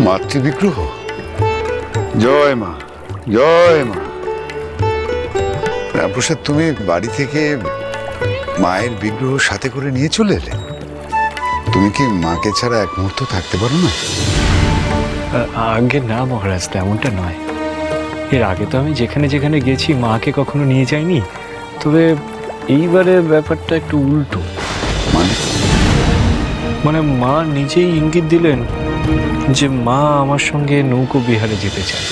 মাতৃবিগ্রহ? জয় মা জয় মা। রামপ্রসাদ, তুমি বাড়ি থেকে মায়ের বিগ্রহ সাথে করে নিয়ে চলে এলে। তুমি কি মাকে ছাড়া এক মুহূর্ত থাকতে পারো না? আগে না মহারাজ, তেমনটা নয়। এর আগে তো আমি যেখানে যেখানে গেছি, মাকে কখনো নিয়ে যাইনি। তবে এইবারে ব্যাপারটা একটু উল্টো। মানে মা নিজেই ইঙ্গিত দিলেন যে মা আমার সঙ্গে নৌকো বিহারে যেতে চায়।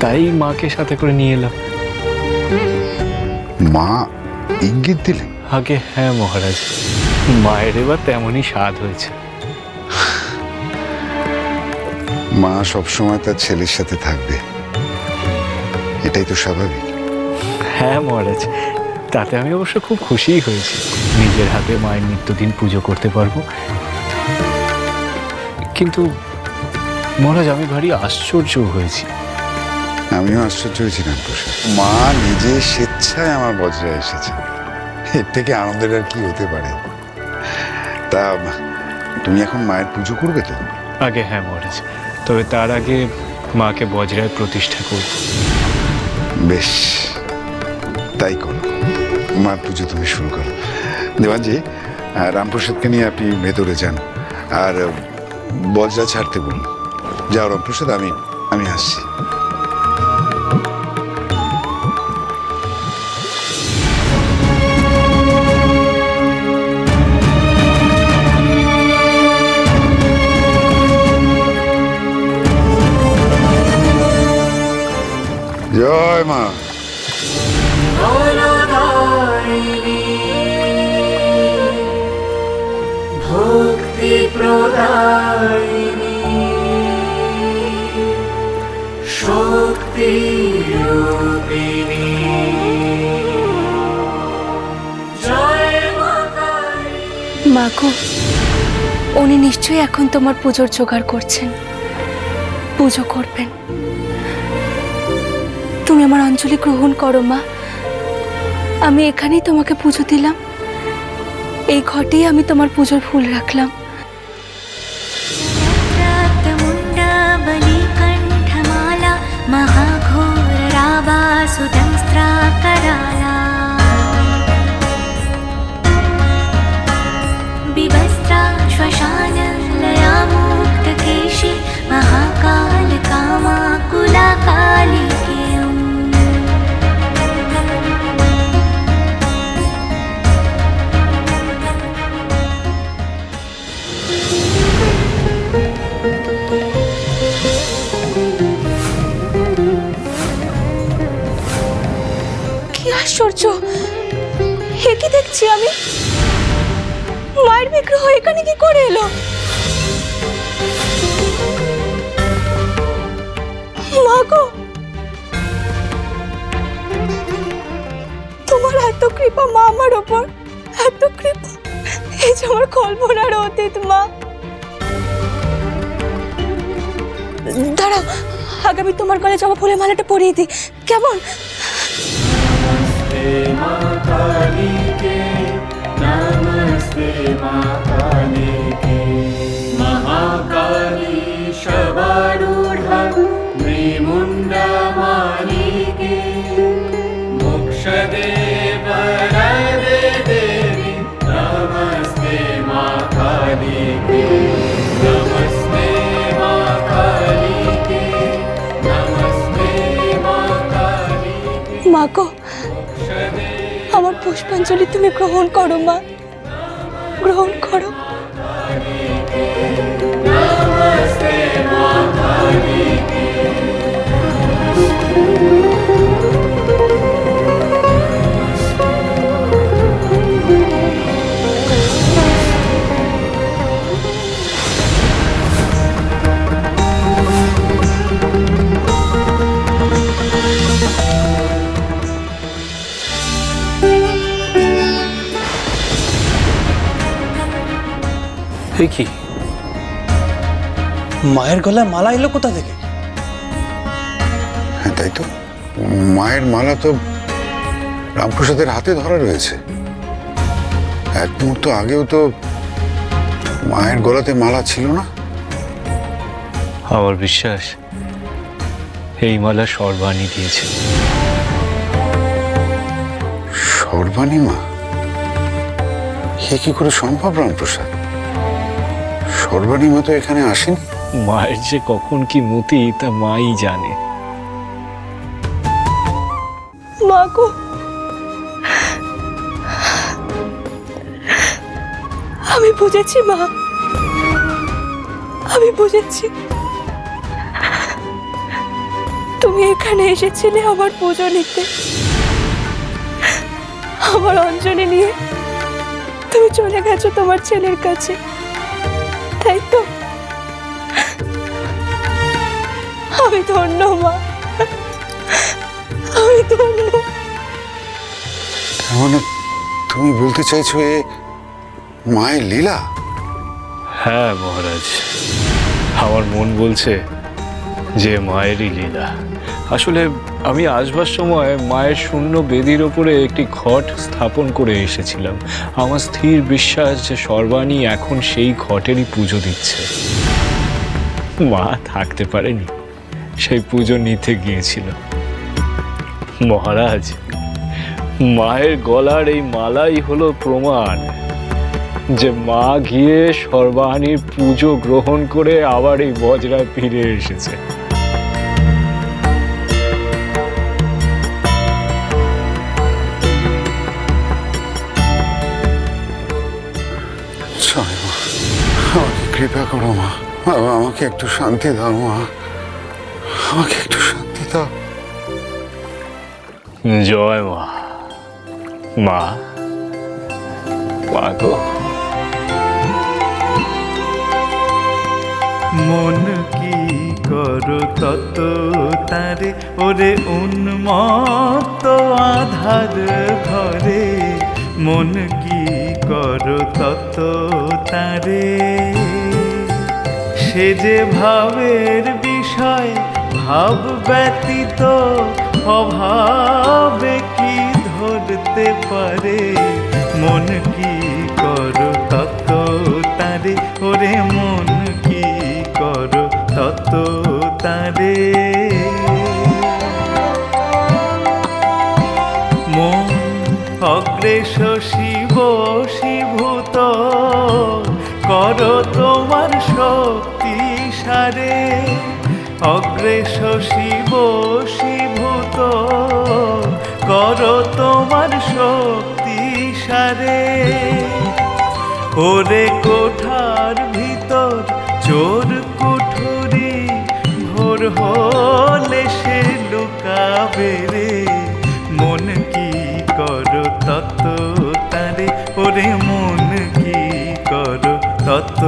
তাই মাকে সাথে করে নিয়ে এলাম। মা ইঙ্গিত দিলেন? আগে হ্যাঁ মহারাজ মায়ের এবার তেমনই স্বাদ হয়েছে। মা সবসময় তার ছেলের সাথে থাকবে। এটাই তো স্বাভাবিক। হ্যাঁ মহারাজ তাতে আমি অবশ্য খুব খুশিই হয়েছি। নিজের হাতে মায়ের নিত্যদিন পুজো করতে পারব। কিন্তু মহারাজ আমি ভারী আশ্চর্য হয়েছি। আমিও আশ্চর্য হয়েছিলাম প্রসাদ মা নিজে স্বেচ্ছায় আমার বজ্রায় এসেছে। এর থেকে আনন্দের আর কি হতে পারে? তা তুমি এখন মায়ের পুজো করবে তো? আগে হ্যাঁ মহারাজ তবে তার আগে মাকে বজ্রায় প্রতিষ্ঠা করব। বেশ তাই করো। মার পুজো তুমি শুরু করো। দেওয়ানজি রামপ্রসাদকে নিয়ে আপনি ভেতরে যান। আর বজরা ছাড়তে বলুন। যাও রামপ্রসাদ, আমি আমি আসছি। জয় মা। ভক্তি প্রদায়িনী উনি নিশ্চয়ই এখন তোমার পুজোর জোগাড় করছেন। পুজো করবেন। তুমি আমার অঞ্জলি গ্রহণ করো মা। আমি এখানেই তোমাকে পুজো দিলাম। এই ঘটেই আমি তোমার পুজোর ফুল রাখলাম। আশ্চর্য। হে কি দেখছি আমি? মায়ের বিগ্রহ এখানে কি করে এলো? মা গো! তোমার এত কৃপা মা আমার ওপর। এত কৃপা। এই যে আমার কল্পনার অতীত, মা। দাঁড়াও, আগামী তোমার গলে জবা ফুলের মালাটা পরিয়ে দিই। কেমন? माँ के नमस्ते माँ महाकाली शवारूढ त्रिमुण्डा मालिके मोक्षदे देवी नमस्ते मा कालिके नमस्ते मा कालिके नमस्ते मा माँ को পুষ্পাঞ্জলি তুমি গ্রহণ করো মা। গ্রহণ করো। এ কি? মায়ের গলায় মালা এলো কোথা থেকে? হ্যাঁ তাই তো। মায়ের মালা তো রামপ্রসাদের হাতে ধরা রয়েছে। এক মুহূর্ত আগেও তো মায়ের গলাতে মালা ছিল না? আমার বিশ্বাস এই মালা সর্বাণী দিয়েছে। সর্বাণী মা? এ কি করে সম্ভব রামপ্রসাদ? সর্বাণী মা তো এখানে আসেনি? মায়ের যে কখন কি মতি তা মাই জানে। মা গো। আমি বুঝেছি মা। আমি বুঝেছি। তুমি এখানে এসেছিলে আমার পুজো নিতে। আমার অঞ্জলি নিয়ে তুমি চলে গেছো তোমার ছেলের কাছে। তাই তো। আমি ধন্য মা। আমি ধন্য। মানে তুমি বলতে চাইছো এ মায়ের লীলা? হ্যাঁ মহারাজ। আমার মন বলছে যে মায়েরই লীলা। আসলে আমি আসবার সময় মায়ের শূন্য বেদির ওপরে একটি ঘট স্থাপন করে এসেছিলাম। আমার স্থির বিশ্বাস যে সর্বাণী এখন সেই ঘটেরই পুজো দিচ্ছে। মা থাকতে পারেনি, সেই পুজো নিতে গিয়েছিল। মহারাজ, মায়ের গলার এই মালাই হলো প্রমাণ যে মা গিয়ে সর্বাণীর পুজো গ্রহণ করে আবার এই বজরা ফিরে এসেছে। কৃপা করো মা। বাবা, আমাকে একটু শান্তি দাও মা। আমাকে একটু শান্তি দাও। জয় মা। মা। মা গো। মন কি করো তত তারে? ওরে উন্মত্ত আধার ঘরে। মন কি করো তত তারে? সে যে ভাবের বিষয় ভাব ব্যতীত, অভাবে কি ধরতে পারে? মন কি করো তত তারে? ওরে মন কি করো তত তারে? মন অগ্রেস শিব, শিভূত, কর তোমার শক্তি সারে অগ্রেস শিব শিভূত, কর তোমার শক্তি সারে। ওরে কোঠার ভিতর চোর কুঠুরি, ভোর হলে সে লুকাবে রে। মন কি করো তত তারে, ওরে মন কি করো তত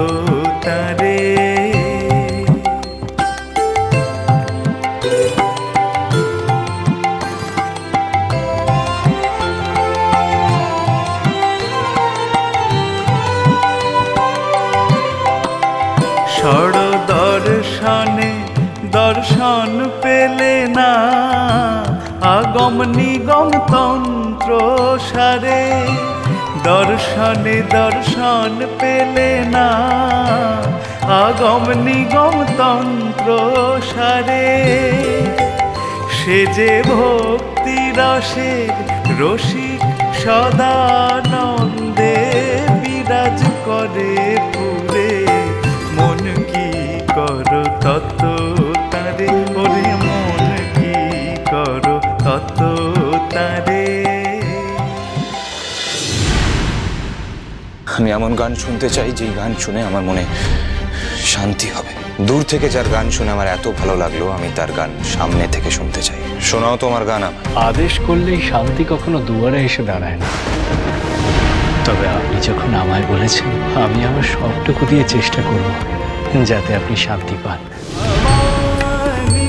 আগম নিগম তন্ত্র সারে। দর্শনে দর্শন পেলে না। আগম নিগম তন্ত্র সারে। সে যে ভক্তি রসের রসিক সদানন্দে বিরাজ করে আমি এমন গান শুনতে চাই যেই গান শুনে আমার মনে শান্তি হবে। দূর থেকে যার গান শুনে আমার এত ভালো লাগল আমি তার গান সামনে থেকে শুনতে চাই। শোনাও তোমার গান আমার আদেশ করলেই শান্তি কখনো দুয়ারে এসে দাঁড়ায় না। তবে আপনি যখন আমায় বলেছেন আমি আমার সবটুকু দিয়ে চেষ্টা করব যাতে আপনি শান্তি পান। ভবানী,